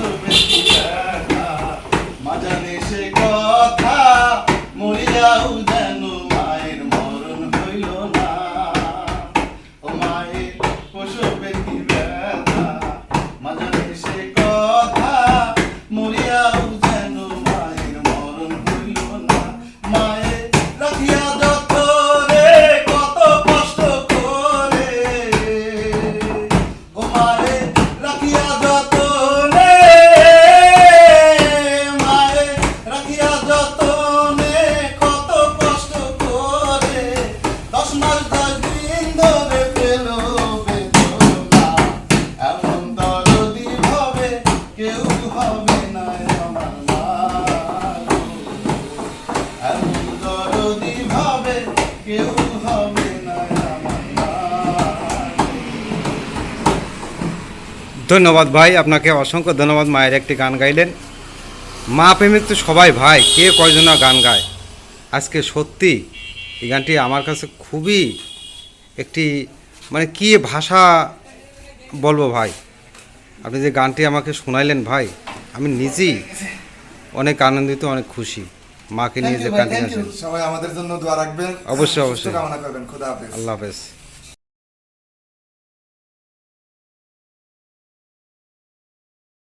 Thank you. ধন্যবাদ ভাই, আপনাকে অসংখ্য ধন্যবাদ, মায়ের একটি গান গাইলেন। মা প্রেমিক তো সবাই ভাই, কে কয়জনা গান গায়? আজকে সত্যি এই গানটি আমার কাছে খুবই একটি মানে কি ভাষা বলব ভাই? আপনি যে গানটি আমাকে শোনাইলেন ভাই, আমি নিজেই অনেক আনন্দিত, অনেক খুশি। মাকে নিয়ে যে গাইছেন সবাই আমাদের জন্য দোয়া রাখবেন। অবশ্যই, অবশ্যই। কামনা করবেন। খুদা হাফেজ। আল্লাহ হাফেজ।